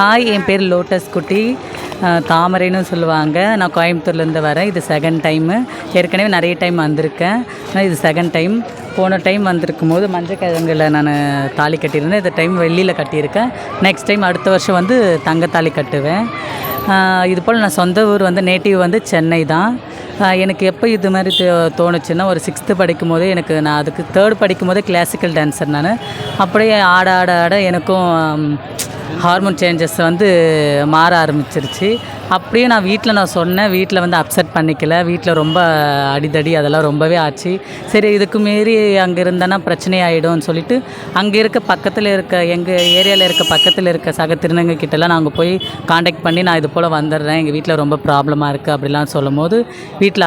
Hi என் பேர் lotus குட்டி. தாமரைன்னு சொல்லுவாங்க. நான் கோயம்புத்தூர்லேருந்து வரேன். இது செகண்ட் டைமு ஏற்கனவே நிறைய டைம் வந்திருக்கேன். ஆனால் இது செகண்ட் டைம் போன டைம் வந்திருக்கும் போது மஞ்சள் கிழங்குல நான் தாலி கட்டியிருந்தேன். இந்த டைம் வெள்ளியில் கட்டியிருக்கேன். நெக்ஸ்ட் டைம் அடுத்த வருஷம் வந்து தங்கத்தாலி கட்டுவேன். இது போல் நான் சொந்த ஊர் வந்து நேட்டிவ் வந்து சென்னை தான். எனக்கு எப்போ இது மாதிரி தோ- தோணுச்சுன்னா ஒரு சிக்ஸ்த்து படிக்கும் போதே எனக்கு நான் அதுக்கு தேர்ட் படிக்கும் போதே கிளாசிக்கல் டான்ஸர் நான். அப்படியே ஆட ஆட ஆட எனக்கும் ஹார்மோன் சேஞ்சஸ் வந்து மாற ஆரம்பிச்சிருச்சு. அப்படியே நான் வீட்டில் நான் சொன்னேன் வீட்டில் வந்து அப்செட் பண்ணிக்கல வீட்டில் ரொம்ப அடிதடி அதெல்லாம் ரொம்பவே ஆச்சு. சரி இதுக்கு மீறி அங்கே இருந்தேன்னா பிரச்சனை ஆகிடும்னு சொல்லிட்டு அங்கே இருக்க பக்கத்தில் இருக்க எங்கள் ஏரியாவில் இருக்க பக்கத்தில் இருக்க சக திருநங்கை கிட்டலாம் நாங்கள் போய் காண்டாக்ட் பண்ணி நான் இது போல் வந்துடுறேன். எங்கள் வீட்டில் ரொம்ப ப்ராப்ளமாக இருக்குது அப்படிலாம் சொல்லும் போது வீட்டில்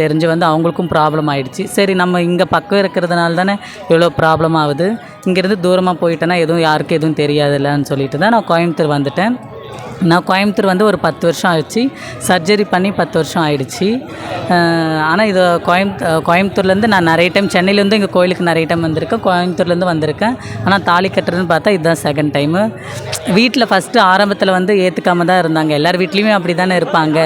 தெரிஞ்சு வந்து அவங்களுக்கும் ப்ராப்ளம் ஆகிடுச்சு சரி நம்ம இங்கே பக்கம் இருக்கிறதுனால தானே இவ்வளோ ப்ராப்ளம் ஆகுது. இங்கேருந்து தூரமாக போயிட்டேன்னா எதுவும் யாருக்கும் எதுவும் தெரியாதுல்லன்னு சொல்லிட்டு தான் நான் கோயம்புத்தூர் வந்துட்டேன். நான் கோயம்புத்தூர் வந்து ஒரு பத்து வருஷம் ஆயிடுச்சு. சர்ஜரி பண்ணி பத்து வருஷம் ஆயிடுச்சு. ஆனால் இது கோயம்புத் கோயம்புத்தூர்லேருந்து நான் நிறைய டைம் சென்னையிலேருந்து இங்கே கோயிலுக்கு நிறைய டைம் வந்திருக்கேன். கோயம்புத்தூர்லேருந்து வந்திருக்கேன். ஆனால் தாலி கட்டுறதுன்னு பார்த்தா இதுதான் செகண்ட் டைமு வீட்டில் ஃபஸ்ட்டு ஆரம்பத்தில் வந்து ஏற்றுக்காம தான் இருந்தாங்க. எல்லார் வீட்லேயுமே அப்படி தானே இருப்பாங்க.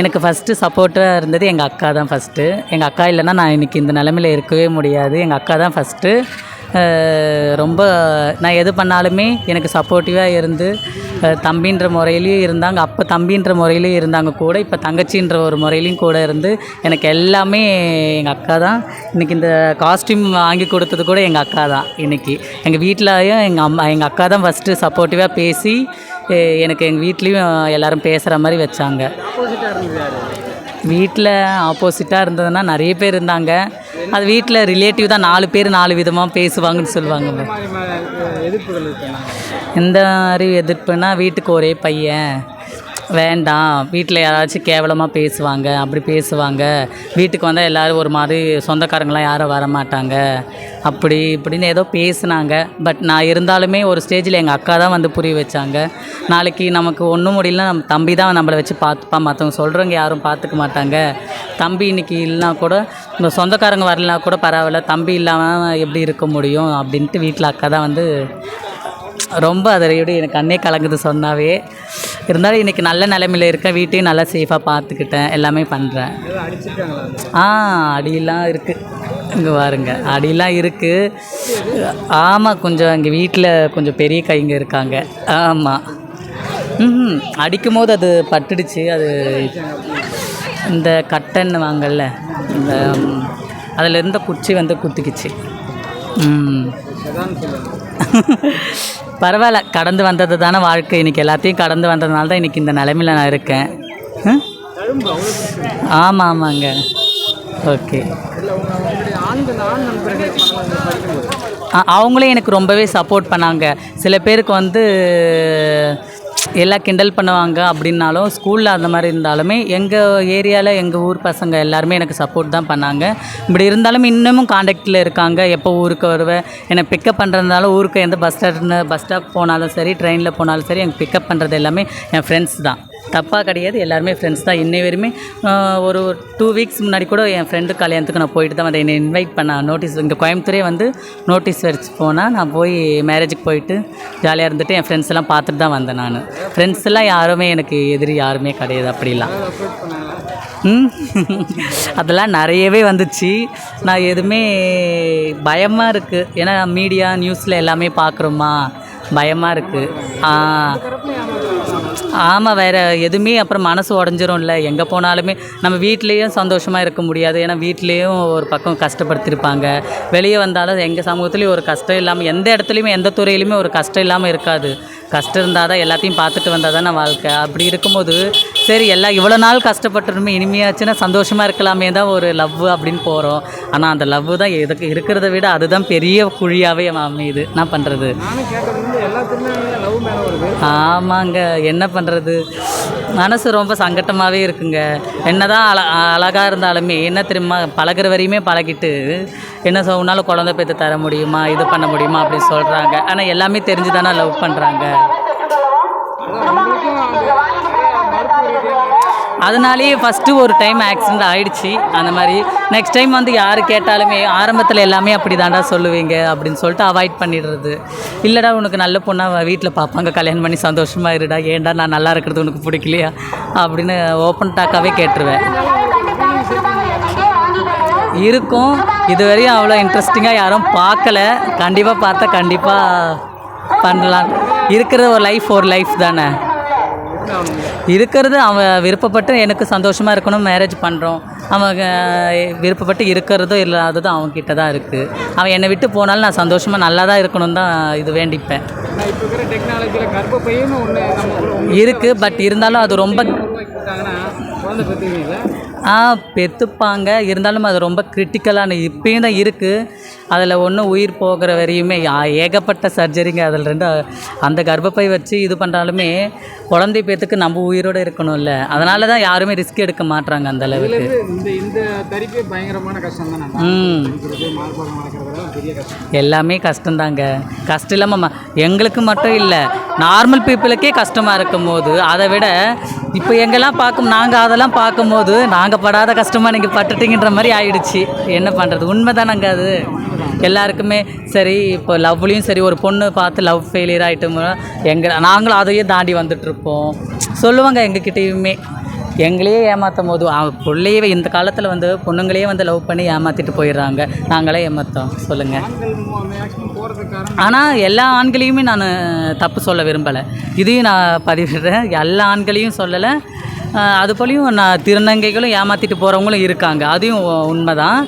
எனக்கு ஃபஸ்ட்டு சப்போர்ட்டாக இருந்தது எங்கள் அக்கா தான் ஃபஸ்ட்டு எங்கள் அக்கா இல்லைன்னா நான் இன்றைக்கி இந்த நிலமையில இருக்கவே முடியாது. எங்கள் அக்கா தான் ஃபஸ்ட்டு ரொம்ப நான் எது பண்ணாலுமே எனக்கு சப்போர்ட்டிவாக இருந்து தம்பின்ற முறையிலையும் இருந்தாங்க. அப்போ தம்பின்ற முறையிலையும் இருந்தாங்க கூட. இப்போ தங்கச்சின்ற ஒரு முறையிலையும் கூட இருந்து எனக்கு எல்லாமே எங்கள் அக்கா தான். இன்றைக்கி இந்த காஸ்டியூம் வாங்கி கொடுத்தது கூட எங்கள் அக்கா தான் இன்றைக்கி எங்கள் வீட்லேயும் எங்கள் அம்மா எங்கள் அக்கா தான் ஃபஸ்ட்டு சப்போர்ட்டிவாக பேசி எனக்கு எங்கள் வீட்லேயும் எல்லாரும் பேசுகிற மாதிரி வச்சாங்க. வீட்டில் ஆப்போசிட்டாக இருந்ததுன்னா நிறைய பேர் இருந்தாங்க. அது வீட்டில் ரிலேட்டிவ் தான் நாலு பேர் நாலு விதமாக பேசுவாங்கன்னு சொல்லுவாங்க. எதிர்ப்புகள் இருக்கு? இந்த மாதிரி எதிர்ப்புனா வீட்டுக்கு ஒரே பையன். வேண்டாம். வீட்டில் யாராச்சும் கேவலமாக பேசுவாங்க அப்படி பேசுவாங்க. வீட்டுக்கு வந்தால் எல்லோரும் ஒரு மாதிரி சொந்தக்காரங்களாம் யாரும் வர மாட்டாங்க. அப்படி இப்படின்னு ஏதோ பேசுனாங்க. பட் நான் இருந்தாலுமே ஒரு ஸ்டேஜில் எங்கள் அக்கா தான் வந்து புரிய வச்சாங்க. நாளைக்கு நமக்கு ஒன்றும் முடியலனா நம்ம தம்பி தான் நம்மளை வச்சு பார்த்துப்பா மற்றவங்க சொல்கிறவங்க யாரும் பார்த்துக்க மாட்டாங்க. தம்பி இன்னைக்கு இல்லைனா கூட இந்த சொந்தக்காரங்க வரலனா கூட பரவாயில்ல. தம்பி இல்லாமல் எப்படி இருக்க முடியும் அப்படின்ட்டு வீட்டில் அக்கா தான் வந்து ரொம்ப அதோட எனக்கு கண்ணே கலங்குது சொன்னாவே. இருந்தாலும் இன்றைக்கி நல்ல நிலமையில் இருக்கேன். வீட்டையும் நல்லா சேஃபாக பார்த்துக்கிட்டேன். எல்லாமே பண்ணுறேன் ஆ அடியெல்லாம் இருக்குது இங்கே பாருங்க. அடியெல்லாம் இருக்குது ஆமாம் கொஞ்சம் எங்கள் வீட்டில் கொஞ்சம் பெரிய கைங்க இருக்காங்க. ஆமாம் ம் அடிக்கும் போது அது பட்டுடுச்சு. அது இந்த கட்டன் வாங்கல்ல. இந்த அதில் இருந்த குச்சி வந்து குத்திக்குச்சு. ம். பரவாயில்ல கடந்து வந்தது தானே வாழ்க்கை. இன்றைக்கி எல்லாத்தையும் கடந்து வந்ததுனால தான் இன்றைக்கி இந்த நிலமையில நான் இருக்கேன். ஆமாம் ஆமாங்க. ஓகே. அவங்களே எனக்கு ரொம்பவே சப்போர்ட் பண்ணாங்க. சில பேருக்கு வந்து எல்லாம் கிண்டல் பண்ணுவாங்க அப்படின்னாலும் ஸ்கூலில் அந்த மாதிரி இருந்தாலுமே எங்கள் ஏரியாவில் எங்கள் ஊர் பசங்க எல்லாருமே எனக்கு சப்போர்ட் தான் பண்ணாங்க. இப்படி இருந்தாலும் இன்னமும் காண்டாக்டில் இருக்காங்க. எப்போ ஊருக்கு வருவேன் என்னை பிக்கப் பண்ணுறதுனால ஊருக்கு எந்த பஸ் ஸ்டாண்ட் பஸ் ஸ்டாப் போனாலும் சரி ட்ரெயினில் போனாலும் சரி எனக்கு பிக்கப் பண்ணுறது எல்லாமே என் ஃப்ரெண்ட்ஸ் தான். தப்பாக கிடையாது. எல்லாருமே ஃப்ரெண்ட்ஸ் தான். இன்னை வரையுமே ஒரு டூ வீக்ஸ் முன்னாடி கூட என் ஃப்ரெண்டு கல்யாணத்துக்கு நான் போயிட்டு தான் வந்தேன். என்னை இன்வைட் பண்ண நோட்டீஸ் இங்கே கோயம்புத்தூரே வந்து நோட்டீஸ் வச்சு போனால் நான் போய் மேரேஜுக்கு போயிட்டு ஜாலியாக இருந்துட்டு என் ஃப்ரெண்ட்ஸ் எல்லாம் பார்த்துட்டு தான் வந்தேன் நான். ஃப்ரெண்ட்ஸ் எல்லாம் யாருமே எனக்கு எதிரி யாருமே கிடையாது அப்படிலாம். அதெல்லாம் நிறையவே வந்துச்சு. நான் எதுவுமே பயமாக இருக்குது ஏன்னா மீடியா நியூஸில் எல்லாமே பார்க்குறோமா? பயமாக இருக்குது ஆ. ஆமாம் வேறு எதுவுமே அப்புறம் மனசு உடஞ்சிரும்ல. எங்கே போனாலுமே நம்ம வீட்லேயும் சந்தோஷமாக இருக்க முடியாது. ஏன்னா வீட்லேயும் ஒரு பக்கம் கஷ்டப்படுத்திருப்பாங்க. வெளியே வந்தாலும் எங்கள் சமூகத்துலேயும் ஒரு கஷ்டம் இல்லாமல் எந்த இடத்துலையுமே எந்த துறையிலையுமே ஒரு கஷ்டம் இல்லாமல் இருக்காது. கஷ்டம் இருந்தால் தான் எல்லாத்தையும் பார்த்துட்டு வந்தால் தானே வாழ்க்கை. அப்படி இருக்கும்போது சரி எல்லாம் இவ்வளோ நாள் கஷ்டப்பட்டுருமே இனிமையாச்சுன்னா சந்தோஷமாக இருக்கலாமே தான் ஒரு லவ் அப்படின்னு போகிறோம் ஆனால் அந்த லவ் தான் எதுக்கு இருக்கிறத விட அதுதான் பெரிய குழியாகவே அமையுது. என்ன பண்ணுறது ஆமாங்க. என்ன என்ன பண்ணுறது மனசு ரொம்ப சங்கட்டமாகவே இருக்குங்க. என்னதான் அழ அழகாக இருந்தாலுமே என்ன தெரியுமா? பழகுற வரையுமே பழகிட்டு என்ன சொன்னாலும் குழந்தை பேத்து தர முடியுமா? இது பண்ண முடியுமா? அப்படின்னு சொல்கிறாங்க ஆனால் எல்லாமே தெரிஞ்சு தானே லவ் பண்ணுறாங்க அதான் உங்களுக்கும் அந்த நிறைய மருத்துவ ரீதியாக அதனாலேயே ஃபஸ்ட்டு ஒரு டைம் ஆக்சிடெண்ட் ஆகிடுச்சி அந்த மாதிரி நெக்ஸ்ட் டைம் வந்து யார் கேட்டாலுமே ஆரம்பத்தில் எல்லாமே அப்படி தாண்டா சொல்லுவீங்க அப்படின்னு சொல்லிட்டு அவாய்ட் பண்ணிடுறது. இல்லைடா உனக்கு நல்ல பொண்ணாக வீட்டில் பார்ப்பாங்க கல்யாணம் பண்ணி சந்தோஷமாக இருடா. ஏன்டா நான் நல்லா இருக்கிறது உனக்கு பிடிக்கலையா? அப்படின்னு ஓப்பன் டாக்காகவே கேட்டுருவேன். இருக்கும். இதுவரையும் அவ்வளோ இன்ட்ரெஸ்டிங்காக யாரும் பார்க்கல. கண்டிப்பாக பார்த்தா கண்டிப்பாக பண்ணலாம். இருக்கிற ஒரு லைஃப் ஒரு லைஃப் தானே. இருக்கிறது அவன் விருப்பப்பட்டு எனக்கு சந்தோஷமாக இருக்கணும் மேரேஜ் பண்ணுறோம் அவன் விருப்பப்பட்டு இருக்கிறதும் இல்லாததும் அவன்கிட்ட தான் இருக்குது அவன் என்னை விட்டு போனாலும் நான் சந்தோஷமாக நல்லா தான் இருக்கணும் தான் இது வேண்டிப்பேன். இருக்குது பட் இருந்தாலும் அது ரொம்ப பெற்றுப்பாங்க இருந்தாலும் அது ரொம்ப கிரிட்டிக்கலான இப்பயும் தான் இருக்குது அதில் ஒன்றும் உயிர் போகிற வரையுமே ஏகப்பட்ட சர்ஜரிங்க அதில் ரெண்டு அந்த கர்ப்பப்பை வச்சு இது பண்ணுறாலுமே குழந்தை பேத்துக்கு நம்ம உயிரோடு இருக்கணும்ல. அதனால தான் யாருமே ரிஸ்க் எடுக்க மாட்றாங்க அந்த அளவுக்கு. ம். எல்லாமே கஷ்டம்தாங்க. கஷ்டம் இல்லாமல் எங்களுக்கு மட்டும் இல்லை நார்மல் பீப்புளுக்கே கஷ்டமாக இருக்கும் போது அதை விட இப்போ எங்கெல்லாம் பார்க்கும் நாங்கள் அதெல்லாம் பார்க்கும்போது நாங்கள் படாத கஷ்டமாக நீங்கள் பட்டுட்டீங்கன்ற மாதிரி ஆயிடுச்சு. என்ன பண்ணுறது உண்மை தானங்க அது. எல்லாருக்குமே சரி இப்போ லவ்லேயும் சரி ஒரு பொண்ணு பார்த்து லவ் ஃபெயிலியர் ஆகிட்டோம்னா எங்கள் நாங்களும் அதையே தாண்டி வந்துட்டுருப்போம். சொல்லுவாங்க எங்ககிட்டயுமே. எங்களையே ஏமாற்றும் போது பிள்ளையே இந்த காலத்தில் வந்து பொண்ணுங்களையே வந்து லவ் பண்ணி ஏமாற்றிட்டு போயிடுறாங்க. நாங்களே ஏமாற்றோம் சொல்லுங்கள் ஆனால் எல்லா ஆண்களையுமே நான் தப்பு சொல்ல விரும்பலை. இதையும் நான் பதிவிடுறேன். எல்லா ஆண்களையும் சொல்லலை. அது போலையும் நான் திருநங்கைகளும் ஏமாற்றிட்டு போகிறவங்களும் இருக்காங்க. அதையும் உண்மைதான்.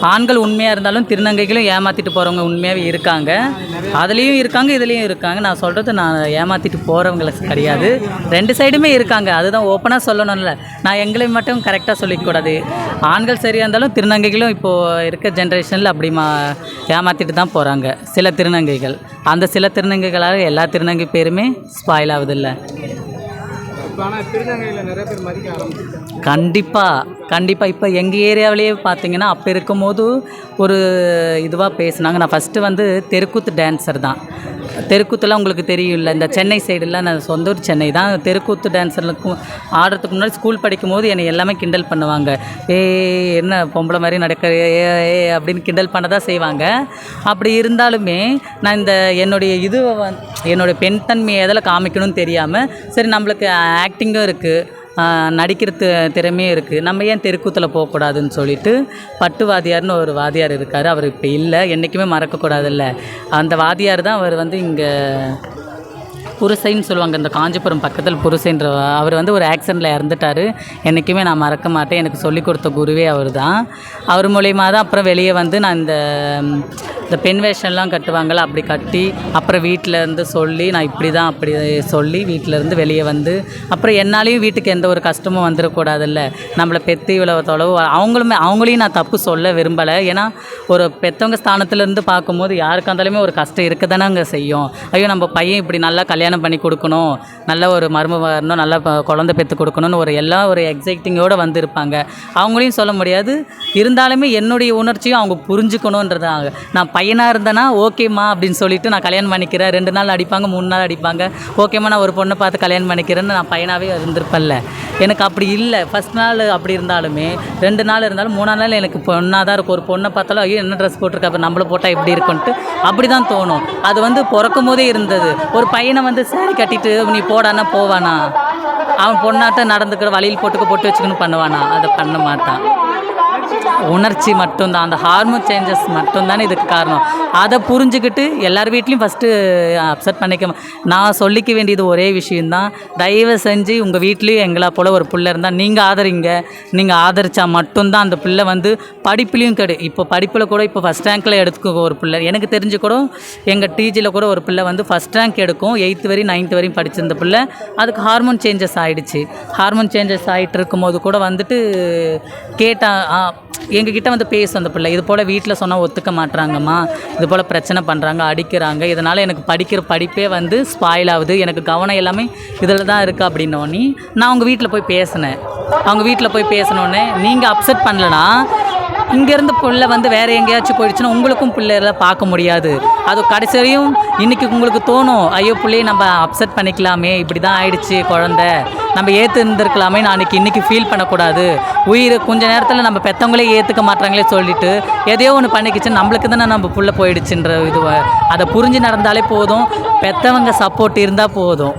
ஆண்கள் உண்மையாக இருந்தாலும் திருநங்கைகளும் ஏமாற்றிட்டு போகிறவங்க உண்மையாகவே இருக்காங்க. அதுலேயும் இருக்காங்க இதுலேயும் இருக்காங்க. நான் சொல்கிறது நான் ஏமாற்றிட்டு போகிறவங்களுக்கு கிடையாது. ரெண்டு சைடுமே இருக்காங்க. அதுதான் ஓப்பனாக சொல்லணும்ல. நான் எங்களை மட்டும் கரெக்டாக சொல்லிக்கூடாது. ஆண்கள் சரியாக இருந்தாலும் திருநங்கைகளும் இப்போது இருக்க ஜென்ரேஷனில் அப்படி மா ஏமாற்றிட்டு தான் போகிறாங்க சில திருநங்கைகள். அந்த சில திருநங்கைகளால் எல்லா திருநங்கை பேருமே ஸ்பாயில் ஆகுதில்லை கண்டிப்பாக கண்டிப்பாக இப்போ எங்கள் ஏரியாவிலேயே பார்த்தீங்கன்னா அப்போ இருக்கும்போது ஒரு இதுவாக பேசினாங்க. நான் ஃபஸ்ட்டு வந்து தெருக்கூத்து டான்ஸர் தான். தெருக்கூத்துலாம் உங்களுக்கு தெரியும்ல இந்த சென்னை சைடுலாம் நான் சொந்த ஊர் சென்னை தான். தெருக்கூத்து டான்ஸர்களுக்கும் ஆடுறதுக்கு முன்னாடி ஸ்கூல் படிக்கும்போது என்னை எல்லாமே கிண்டல் பண்ணுவாங்க. ஏ என்ன பொம்பளை மாதிரி நடக்கிற ஏ ஏ அப்படின்னு கிண்டல் பண்ண தான் செய்வாங்க. அப்படி இருந்தாலுமே நான் இந்த என்னுடைய இது என்னுடைய பெண் தன்மையை எதில் காமிக்கணும்னு தெரியாமல் சரி நம்மளுக்கு ஆக்டிங்கும் இருக்குது நடிக்கிற திறமையும் இருக்குது நம்ம ஏன் தெருக்கூத்தில் போகக்கூடாதுன்னு சொல்லிட்டு பட்டு வாதியார்னு ஒரு வாதியார் இருக்கார். அவர் இப்போ இல்லை. என்றைக்குமே மறக்கக்கூடாதுல்ல. அந்த வாதியார் தான் அவர் வந்து இங்கே புருசைன்னு சொல்லுவாங்க. இந்த காஞ்சிபுரம் பக்கத்தில் புருசைன்ற அவர் வந்து ஒரு ஆக்சிடெண்ட்டில் இறந்துட்டார். என்றைக்குமே நான் மறக்க மாட்டேன். எனக்கு சொல்லிக் கொடுத்த குருவே அவர் தான் அவர் மூலியமாக தான் அப்புறம் வெளியே வந்து நான் இந்த இந்த பெண் வேஷம்லாம் கட்டுவாங்கள்ல அப்படி கட்டி அப்புறம் வீட்டில் இருந்து சொல்லி நான் இப்படி தான் அப்படி சொல்லி வீட்டில் இருந்து வெளியே வந்து அப்புறம் என்னாலையும் வீட்டுக்கு எந்த ஒரு கஷ்டமும் வந்துடக்கூடாதுல்ல நம்மளை பெத்து இவ்வளோ தொலைவு அவங்களுமே அவங்களையும் நான் தப்பு சொல்ல விரும்பலை. ஏன்னா ஒரு பெற்றவங்க ஸ்தானத்துலேருந்து பார்க்கும்போது யாருக்கா இருந்தாலுமே ஒரு கஷ்டம் இருக்க தானே அங்கே செய்யும். ஐயோ நம்ம பையன் இப்படி நல்லா கல்யாணம் பண்ணி கொடுக்கணும் நல்ல ஒரு மருமக வரணும் நல்ல குழந்த குழந்தை பெற்று கொடுக்கணும்னு ஒரு எல்லா ஒரு எக்ஸைட்டிங்கோடு வந்திருப்பாங்க. அவங்களையும் சொல்ல முடியாது. இருந்தாலுமே என்னுடைய உணர்ச்சியும் அவங்க புரிஞ்சுக்கணுன்றதாங்க நான் பையனாக இருந்தேன்னா ஓகேம்மா அப்படின்னு சொல்லிட்டு நான் கல்யாணம் பண்ணிக்கிறேன். ரெண்டு நாள் அடிப்பாங்க மூணு நாள் அடிப்பாங்க. ஓகேம்மா நான் ஒரு பொண்ணை பார்த்து கல்யாணம் பண்ணிக்கிறேன்னு நான் பையனாகவே இருந்திருப்பேன்ல. எனக்கு அப்படி இல்லை. ஃபஸ்ட் நாள் அப்படி இருந்தாலுமே ரெண்டு நாள் இருந்தாலும் மூணாம் நாள் எனக்கு பொண்ணாக தான் இருக்கும். ஒரு பொண்ணை பார்த்தாலும் ஐயோ என்ன ட்ரெஸ் போட்டிருக்கா? அப்போ நம்மள போட்டால் எப்படி இருக்குன்ட்டு அப்படி தான் தோணும். அது வந்து பிறக்கும் போதே இருந்தது. ஒரு பையனை வந்து சாரி கட்டிட்டு நீ போடானா போவானா? அவன் பொண்ணாட்ட நடந்துக்கிற வழியில் போட்டுக்க போட்டு வச்சுக்கணும் பண்ணுவானா? அதை பண்ண மாட்டான். உணர்ச்சி மட்டும்தான். அந்த ஹார்மோன் சேஞ்சஸ் மட்டும்தானே இதுக்கு காரணம். அதை புரிஞ்சுக்கிட்டு எல்லார் வீட்லேயும் ஃபஸ்ட்டு அப்செட் பண்ணிக்க நான் சொல்லிக்க வேண்டியது ஒரே விஷயந்தான் தயவு செஞ்சு உங்கள் வீட்லேயும் எங்களா போல் ஒரு பிள்ளை இருந்தால் நீங்கள் ஆதரிங்க. நீங்கள் ஆதரித்தா மட்டும்தான் அந்த பிள்ளை வந்து படிப்புலேயும் கிடை. இப்போ படிப்பில் கூட இப்போ ஃபஸ்ட் ரேங்க்கில் எடுத்துக்க ஒரு பிள்ளை. எனக்கு தெரிஞ்சு கூட எங்கள் டிஜியில் கூட ஒரு பிள்ளை வந்து ஃபஸ்ட் ரேங்க் எடுக்கும். எயித்து வரையும் நைன்த்து வரையும் படிச்சிருந்த பிள்ளை. அதுக்கு ஹார்மோன் சேஞ்சஸ் ஆகிடுச்சு ஹார்மோன் சேஞ்சஸ் ஆகிட்டு இருக்கும்போது கூட வந்துட்டு கேட்டால் எங்ககிட்ட வந்து பேசும் அந்த பிள்ளை. இது போல் வீட்டில் சொன்னால் ஒத்துக்க மாட்றாங்கம்மா. இது போல் பிரச்சனை பண்ணுறாங்க அடிக்கிறாங்க. இதனால் எனக்கு படிக்கிற படிப்பே வந்து ஸ்பாயில் ஆகுது. எனக்கு கவனம் எல்லாமே இதில் தான் இருக்குது அப்படின்னோடனே நான் அவங்க வீட்டில் போய் பேசினேன். அவங்க வீட்டில் போய் பேசினோடனே நீங்கள் அப்செட் பண்ணலனா இங்கேருந்து பிள்ளை வந்து வேறு எங்கேயாச்சும் போயிடுச்சுன்னா உங்களுக்கும் பிள்ளைகளை பார்க்க முடியாது. அது கடைசி வரையும் இன்றைக்கி உங்களுக்கு தோணும் ஐயோ பிள்ளையை நம்ம அப்செட் பண்ணிக்கலாமே இப்படி தான் ஆயிடுச்சு குழந்த. நம்ம ஏற்று இருந்திருக்கலாமே நாளைக்கு இன்றைக்கி ஃபீல் பண்ணக்கூடாது. உயிர் கொஞ்ச நேரத்தில் நம்ம பெற்றவங்களே ஏற்றுக்க மாட்டாங்களே சொல்லிட்டு எதையோ ஒன்று பண்ணிக்கிச்சு நம்மளுக்கு தானே நம்ம புள்ள போயிடுச்சுன்ற இது அதை புரிஞ்சு நடந்தாலே போதும். பெற்றவங்க சப்போர்ட் இருந்தால் போதும்.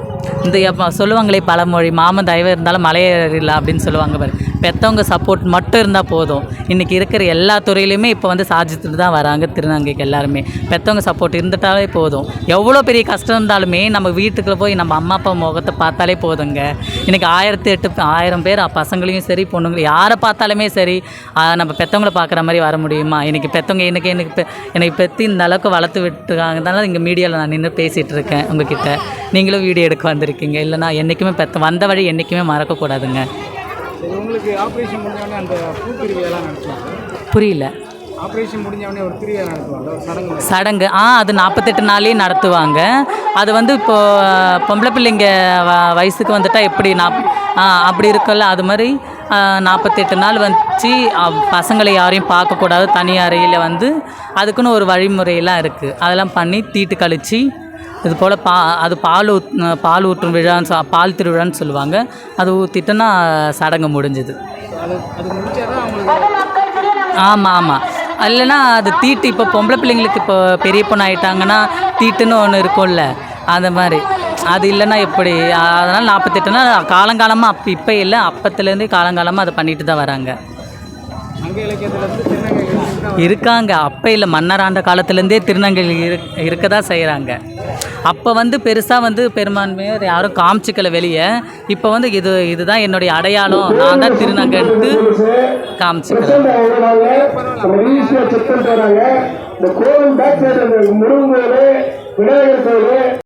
இந்த சொல்லுவாங்களே பழமொழி மாமன் தயவு இருந்தாலும் மலையேறிடலாம் அப்படின்னு சொல்லுவாங்க பாரு. பெற்றவங்க சப்போர்ட் மட்டும் இருந்தால் போதும். இன்றைக்கி இருக்கிற எல்லா துறையிலையுமே இப்போ வந்து சாதிச்சுட்டு தான் வராங்க திருநங்கைக்கு எல்லாருமே. பெற்றவங்க சப்போர்ட் இருந்துட்டாலே போதும். எவ்வளோ பெரிய கஷ்டம் இருந்தாலுமே நம்ம வீட்டுக்குள்ளே போய் நம்ம அம்மா அப்பா முகத்தை பார்த்தாலே போதுங்க. இன்றைக்கி ஆயிரத்தி எட்டு ஆயிரம் பேர் பசங்களையும் சரி பொண்ணுங்களையும் யாரை பார்த்தாலுமே சரி நம்ம பெற்றவங்கள பார்க்குற மாதிரி வர முடியுமா? இன்றைக்கி பெற்றவங்க எனக்கு எனக்கு பெ- எனக்கு பெற்று இந்த அளவுக்கு வளர்த்து விட்டுருக்காங்க இங்கே மீடியாவில் நான் நின்று பேசிகிட்டு இருக்கேன் உங்ககிட்ட. நீங்களும் வீடியோ எடுக்க வந்திருக்கீங்க. இல்லைனா என்றைக்குமே பெற்ற வந்த வழி என்றைக்குமே மறக்கக்கூடாதுங்க. உங்களுக்கு ஆப்ரேஷன் முடிஞ்சவொடனே அந்த பூத்திருவியெல்லாம் நடத்துவாங்க? புரியல. ஆப்ரேஷன் முடிஞ்சவொடனே ஒரு திருவிழா நடத்துவாங்க சடங்கு சடங்கு. ஆ அது நாற்பத்தெட்டு நாளே நடத்துவாங்க. அது வந்து இப்போ பொம்பளை பிள்ளைங்க வ- வயசுக்கு வந்துட்டால் எப்படி நாப் அப்படி இருக்குல்ல அது மாதிரி நாற்பத்தெட்டு நாள் வச்சு பசங்களை யாரையும் பார்க்கக்கூடாது தனி அறையில் வந்து. அதுக்குன்னு ஒரு வழிமுறையெல்லாம் இருக்குது அதெல்லாம் பண்ணி தீட்டு கழித்து இது போல் பா அது பால் ஊத் பால் ஊற்றும் விழான்னு சொ- பால் திருவிழான்னு சொல்லுவாங்க. அது ஊற்றிட்டோன்னா சடங்கு முடிஞ்சுது. ஆமாம் ஆமாம் இல்லைன்னா அது தீட்டு இப்போ பொம்பளை பிள்ளைங்களுக்கு இப்போ பெரிய பொண்ணு ஆயிட்டாங்கன்னா தீட்டுன்னு ஒன்று இருக்கும்ல அந்த மாதிரி. அது இல்லைன்னா எப்படி? அதனால் நாற்பத்தெட்டுனா காலங்காலமாக அப்போ இப்போ இல்லை அப்பத்துலேருந்தே காலங்காலமாக அதை பண்ணிட்டு தான் வராங்க. இருக்காங்க. அப்போ இல்லை மன்னராண்ட காலத்துலேருந்தே திருநங்கைகள் இரு இருக்க தான் செய்கிறாங்க அப்போ வந்து பெருசாக வந்து பெரும்பான்மையாக யாரும் காமிச்சிக்கல வெளியே. இப்போ வந்து இது இதுதான் என்னுடைய அடையாளம். நான் தான் திருநங்கைன்ட்டு காமிச்சிக்கிறேன் ஈஸியா செக் பண்ணிட்டு வராங்க இந்த கோவில் பேக் சைடு முருகன் கோயில் விநாயகர் கோயில்